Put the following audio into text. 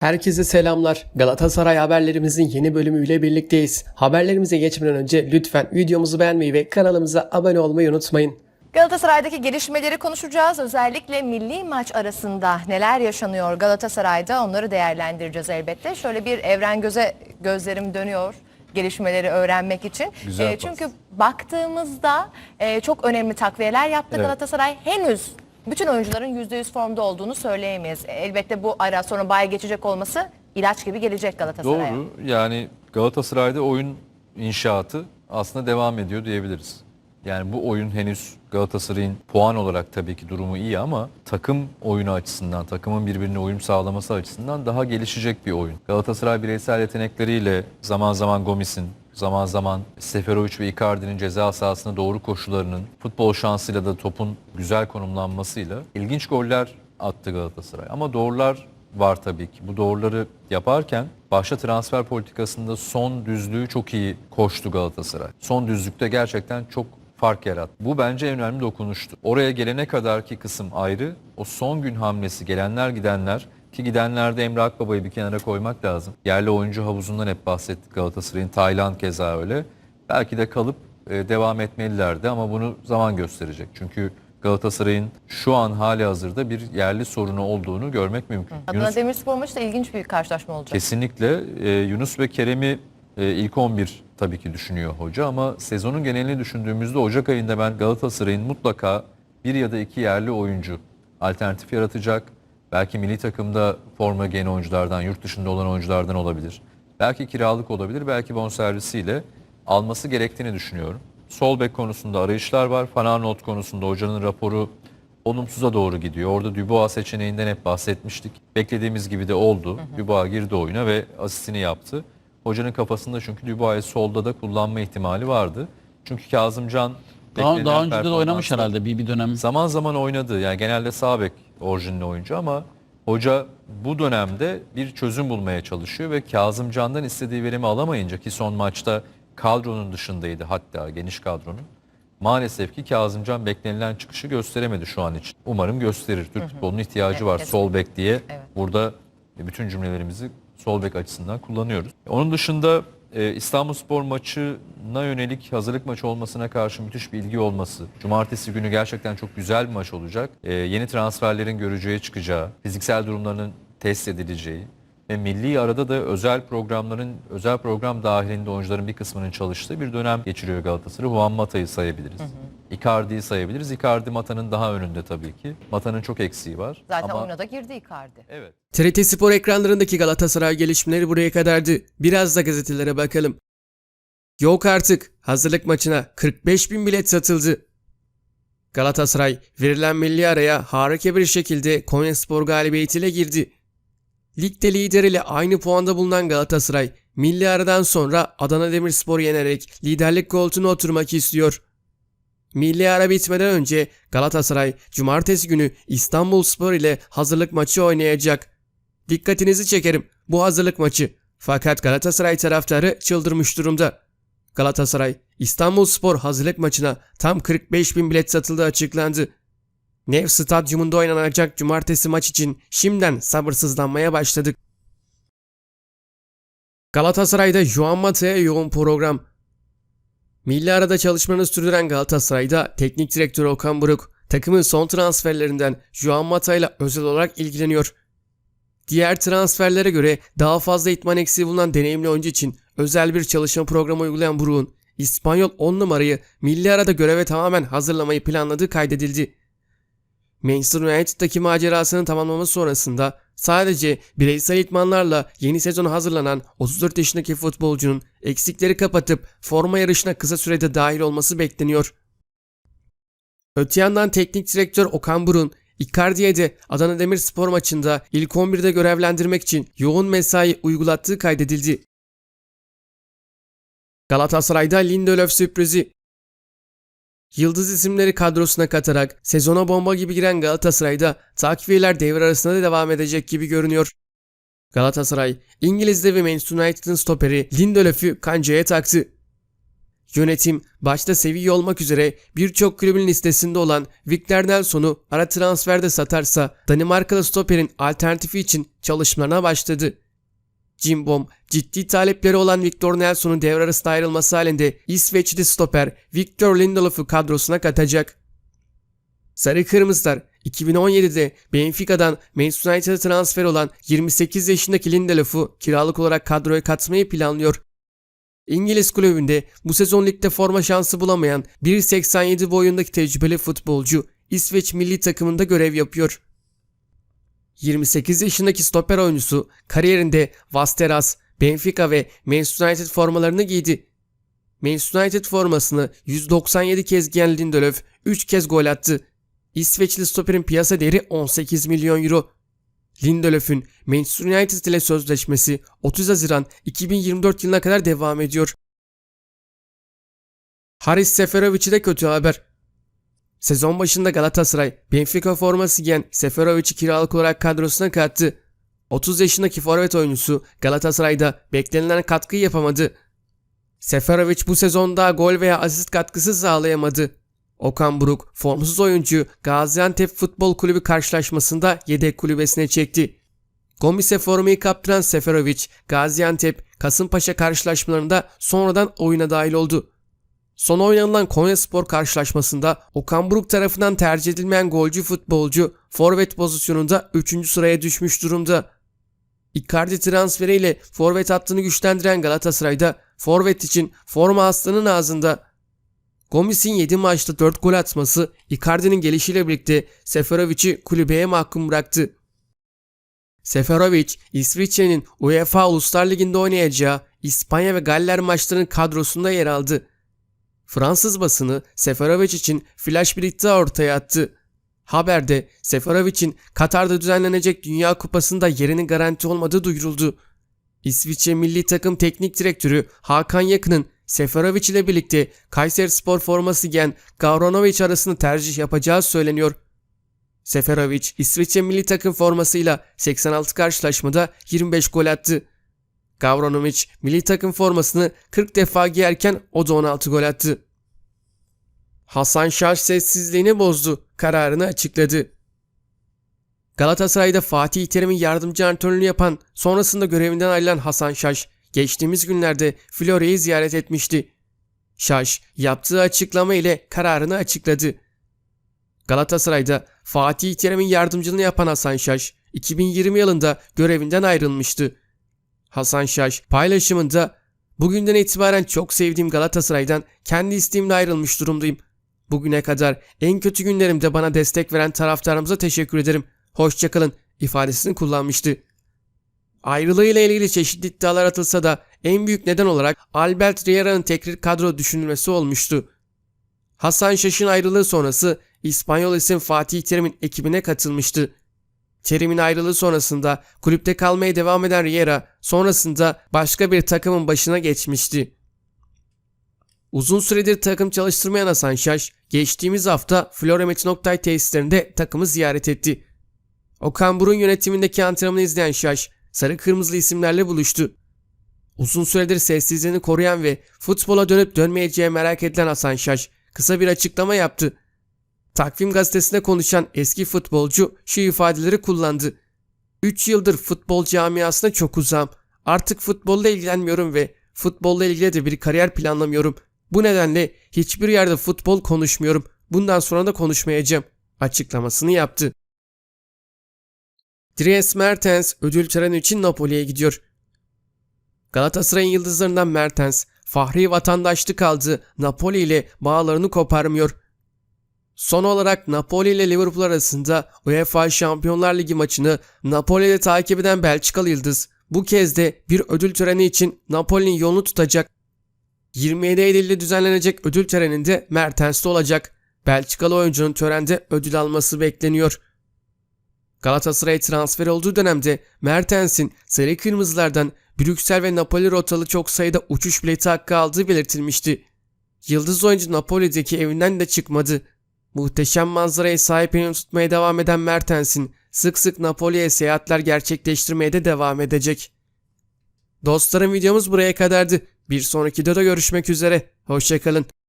Herkese selamlar. Galatasaray haberlerimizin yeni bölümüyle birlikteyiz. Haberlerimize geçmeden önce lütfen videomuzu beğenmeyi ve kanalımıza abone olmayı unutmayın. Galatasaray'daki gelişmeleri konuşacağız. Özellikle milli maç arasında neler yaşanıyor Galatasaray'da onları değerlendireceğiz elbette. Şöyle bir evren göze gözlerim dönüyor gelişmeleri öğrenmek için. Güzel pas. çünkü baktığımızda e, çok önemli takviyeler yaptı Evet. Galatasaray. Henüz bütün oyuncuların %100 formda olduğunu söyleyemeyiz. Elbette bu ara sonra bay geçecek olması ilaç gibi gelecek Galatasaray'a. Doğru. Yani Galatasaray'da oyun inşaatı aslında devam ediyor diyebiliriz. Yani bu oyun henüz Galatasaray'ın puan olarak tabii ki durumu iyi ama takım oyunu açısından, takımın birbirine uyum sağlaması açısından daha gelişecek bir oyun. Galatasaray bireysel yetenekleriyle zaman zaman Gomis'in, zaman zaman Seferovic ve Icardi'nin ceza sahasına doğru koşularının, futbol şansıyla da topun güzel konumlanmasıyla ilginç goller attı Galatasaray. Ama doğrular var tabii ki. Bu doğruları yaparken başta transfer politikasında son düzlüğü çok iyi koştu Galatasaray. Son düzlükte gerçekten çok fark yarattı. Bu bence en önemli dokunuştu. Oraya gelene kadarki kısım ayrı. O son gün hamlesi gelenler gidenler ki gidenlerde Emre Akbaba'yı bir kenara koymak lazım. Yerli oyuncu havuzundan hep bahsettik Galatasaray'ın. Tayland keza öyle. Belki de kalıp e, devam etmelilerdi ama bunu zaman gösterecek. Çünkü Galatasaray'ın şu an hali hazırda bir yerli sorunu olduğunu görmek mümkün. Adana Yunus Demirspor maçı da ilginç bir karşılaşma olacak. kesinlikle e, Yunus ve Kerem'i e, ilk 11 tabii ki düşünüyor hoca ama sezonun genelini düşündüğümüzde Ocak ayında ben Galatasaray'ın mutlaka bir ya da iki yerli oyuncu alternatif yaratacak. Belki milli takımda forma giyen oyunculardan, yurt dışında olan oyunculardan olabilir. Belki kiralık olabilir, belki bonservisiyle alması gerektiğini düşünüyorum. Sol bek konusunda arayışlar var. Fanarnot konusunda hocanın raporu olumsuza doğru gidiyor. Orada Dubois seçeneğinden hep bahsetmiştik. Beklediğimiz gibi de oldu. Dubois girdi oyuna ve asistini yaptı. Hocanın kafasında çünkü Dubois'ı solda da kullanma ihtimali vardı. Çünkü Kazımcan Daha, daha önce de oynamış herhalde bir, bir dönem. Zaman zaman oynadı. Yani genelde sağ bek orijinli oyuncu ama hoca bu dönemde bir çözüm bulmaya çalışıyor ve Kazımcan'dan istediği verimi alamayınca ki son maçta kadronun dışındaydı hatta geniş kadronun. Maalesef ki Kazımcan beklenilen çıkışı gösteremedi şu an için. Umarım gösterir. Türk futbolunun ihtiyacı Evet, var kesinlikle. sol bek diye. Evet. Burada bütün cümlelerimizi sol bek açısından kullanıyoruz. Onun dışında e, İstanbulspor maçına yönelik hazırlık maçı olmasına karşı müthiş bir ilgi olması. Cumartesi günü gerçekten çok güzel bir maç olacak. E, yeni transferlerin görücüye çıkacağı, fiziksel durumlarının test edileceği ve milli arada da özel programların, özel program dahilinde oyuncuların bir kısmının çalıştığı bir dönem geçiriyor Galatasaray. Juan Mata'yı sayabiliriz. Icardi'yi sayabiliriz. Icardi Mata'nın daha önünde tabii ki. Mata'nın çok eksiği var. Zaten Ama, oyuna da girdi Icardi. Evet. TRT Spor ekranlarındaki Galatasaray gelişmeleri buraya kadardı. Biraz da gazetelere bakalım. Yok artık. Hazırlık maçına 45 bin bilet satıldı. Galatasaray verilen milli araya harika bir şekilde Konyaspor galibiyetiyle girdi. Ligde lider ile aynı puanda bulunan Galatasaray, milli aradan sonra Adana Demirspor'u yenerek liderlik koltuğuna oturmak istiyor. Milli ara bitmeden önce Galatasaray cumartesi günü İstanbulspor ile hazırlık maçı oynayacak. Dikkatinizi çekerim bu hazırlık maçı. Fakat Galatasaray taraftarı çıldırmış durumda. Galatasaray İstanbulspor hazırlık maçına tam 45 bin bilet satıldığı açıklandı. Nev Stadyumunda oynanacak cumartesi maç için şimdiden sabırsızlanmaya başladık. Galatasaray'da Juan Mata'ya yoğun program. Milli arada çalışmanı sürdüren Galatasaray'da teknik direktör Okan Buruk takımın son transferlerinden Juan Mata ile özel olarak ilgileniyor. Diğer transferlere göre daha fazla itman eksiği bulunan deneyimli oyuncu için özel bir çalışma programı uygulayan Buruk'un İspanyol 10 numarayı milli arada göreve tamamen hazırlamayı planladığı kaydedildi. Manchester United'daki macerasını tamamlaması sonrasında sadece bireysel itmanlarla yeni sezona hazırlanan 34 yaşındaki futbolcunun eksikleri kapatıp forma yarışına kısa sürede dahil olması bekleniyor. Öte yandan teknik direktör Okan Burun, Icardi'ye de Adana Demirspor maçında ilk 11'de görevlendirmek için yoğun mesai uygulattığı kaydedildi. Galatasaray'da Lindelöf sürprizi Yıldız isimleri kadrosuna katarak sezona bomba gibi giren Galatasaray'da takviyeler devre arasında da devam edecek gibi görünüyor. Galatasaray, İngiliz'de ve Manchester United'ın stoperi Lindelöf'ü kancaya taktı. Yönetim başta seviye olmak üzere birçok kulübün listesinde olan Victor Nelson'u ara transferde satarsa Danimarkalı stoperin alternatifi için çalışmalarına başladı. Cimbom ciddi talepleri olan Victor Nelson'un devre arasında ayrılması halinde İsveçli stoper Victor Lindelof'u kadrosuna katacak. Sarı Kırmızılar 2017'de Benfica'dan Manchester United'a transfer olan 28 yaşındaki Lindelof'u kiralık olarak kadroya katmayı planlıyor. İngiliz kulübünde bu sezon ligde forma şansı bulamayan 1.87 boyundaki tecrübeli futbolcu İsveç milli takımında görev yapıyor. 28 yaşındaki stoper oyuncusu kariyerinde Vasteras, Benfica ve Manchester United formalarını giydi. Manchester United formasını 197 kez giyen Lindelöf 3 kez gol attı. İsveçli stoperin piyasa değeri 18 milyon euro. Lindelöf'ün Manchester United ile sözleşmesi 30 Haziran 2024 yılına kadar devam ediyor. Haris Seferovic'i de kötü haber. Sezon başında Galatasaray Benfica forması giyen Seferovic'i kiralık olarak kadrosuna kattı. 30 yaşındaki forvet oyuncusu Galatasaray'da beklenilen katkıyı yapamadı. Seferovic bu sezonda gol veya asist katkısı sağlayamadı. Okan Buruk formsuz oyuncu Gaziantep Futbol Kulübü karşılaşmasında yedek kulübesine çekti. Gomis'e formayı kaptıran Seferovic, Gaziantep, Kasımpaşa karşılaşmalarında sonradan oyuna dahil oldu. Son oynanılan Konyaspor karşılaşmasında Okan Buruk tarafından tercih edilmeyen golcü futbolcu forvet pozisyonunda 3. sıraya düşmüş durumda. Icardi transferiyle forvet hattını güçlendiren Galatasaray'da forvet için forma aslanın ağzında. Gomis'in 7 maçta 4 gol atması Icardi'nin gelişiyle birlikte Seferovic'i kulübeye mahkum bıraktı. Seferovic, İsviçre'nin UEFA Uluslar Ligi'nde oynayacağı İspanya ve Galler maçlarının kadrosunda yer aldı. Fransız basını Seferovic için flash bir iddia ortaya attı. Haberde Seferovic'in Katar'da düzenlenecek Dünya Kupası'nda yerinin garanti olmadığı duyuruldu. İsviçre milli takım teknik direktörü Hakan Yakın'ın Seferovic ile birlikte Kayserispor forması giyen Gavranovic arasında tercih yapacağı söyleniyor. Seferovic, İsviçre milli takım formasıyla 86 karşılaşmada 25 gol attı. Gavranovic milli takım formasını 40 defa giyerken o da 16 gol attı. Hasan Şaş sessizliğini bozdu, kararını açıkladı. Galatasaray'da Fatih Terim'in yardımcı antrenörlüğünü yapan, sonrasında görevinden ayrılan Hasan Şaş, geçtiğimiz günlerde Florya'yı ziyaret etmişti. Şaş, yaptığı açıklama ile kararını açıkladı. Galatasaray'da Fatih Terim'in yardımcılığını yapan Hasan Şaş, 2020 yılında görevinden ayrılmıştı. Hasan Şaş paylaşımında bugünden itibaren çok sevdiğim Galatasaray'dan kendi isteğimle ayrılmış durumdayım. Bugüne kadar en kötü günlerimde bana destek veren taraftarımıza teşekkür ederim. Hoşçakalın ifadesini kullanmıştı. Ayrılığıyla ilgili çeşitli iddialar atılsa da en büyük neden olarak Albert Riera'nın tekrar kadro düşünülmesi olmuştu. Hasan Şaş'ın ayrılığı sonrası İspanyol isim Fatih Terim'in ekibine katılmıştı. Terim'in ayrılığı sonrasında kulüpte kalmaya devam eden Riera sonrasında başka bir takımın başına geçmişti. Uzun süredir takım çalıştırmayan Hasan Şaş geçtiğimiz hafta Flora Metin Oktay tesislerinde takımı ziyaret etti. Okan Burun yönetimindeki antrenmanı izleyen Şaş sarı kırmızılı isimlerle buluştu. Uzun süredir sessizliğini koruyan ve futbola dönüp dönmeyeceği merak edilen Hasan Şaş kısa bir açıklama yaptı. Takvim gazetesinde konuşan eski futbolcu şu ifadeleri kullandı. 3 yıldır futbol camiasına çok uzağım. Artık futbolla ilgilenmiyorum ve futbolla ilgili de bir kariyer planlamıyorum. Bu nedenle hiçbir yerde futbol konuşmuyorum. Bundan sonra da konuşmayacağım. Açıklamasını yaptı. Dries Mertens ödül töreni için Napoli'ye gidiyor. Galatasaray'ın yıldızlarından Mertens, fahri vatandaşlık aldığı Napoli ile bağlarını koparmıyor. Son olarak Napoli ile Liverpool arasında UEFA Şampiyonlar Ligi maçını Napoli'de takip eden Belçikalı Yıldız bu kez de bir ödül töreni için Napoli'nin yolunu tutacak. 27 Eylül'de düzenlenecek ödül töreninde Mertens de olacak. Belçikalı oyuncunun törende ödül alması bekleniyor. Galatasaray transfer olduğu dönemde Mertens'in Sarı Kırmızılardan Brüksel ve Napoli rotalı çok sayıda uçuş bileti hakkı aldığı belirtilmişti. Yıldız oyuncu Napoli'deki evinden de çıkmadı. Muhteşem manzaraya sahip tutmaya devam eden Mertens'in sık sık Napoli'ye seyahatler gerçekleştirmeye de devam edecek. Dostlarım videomuz buraya kadardı. Bir sonraki videoda görüşmek üzere. Hoşçakalın.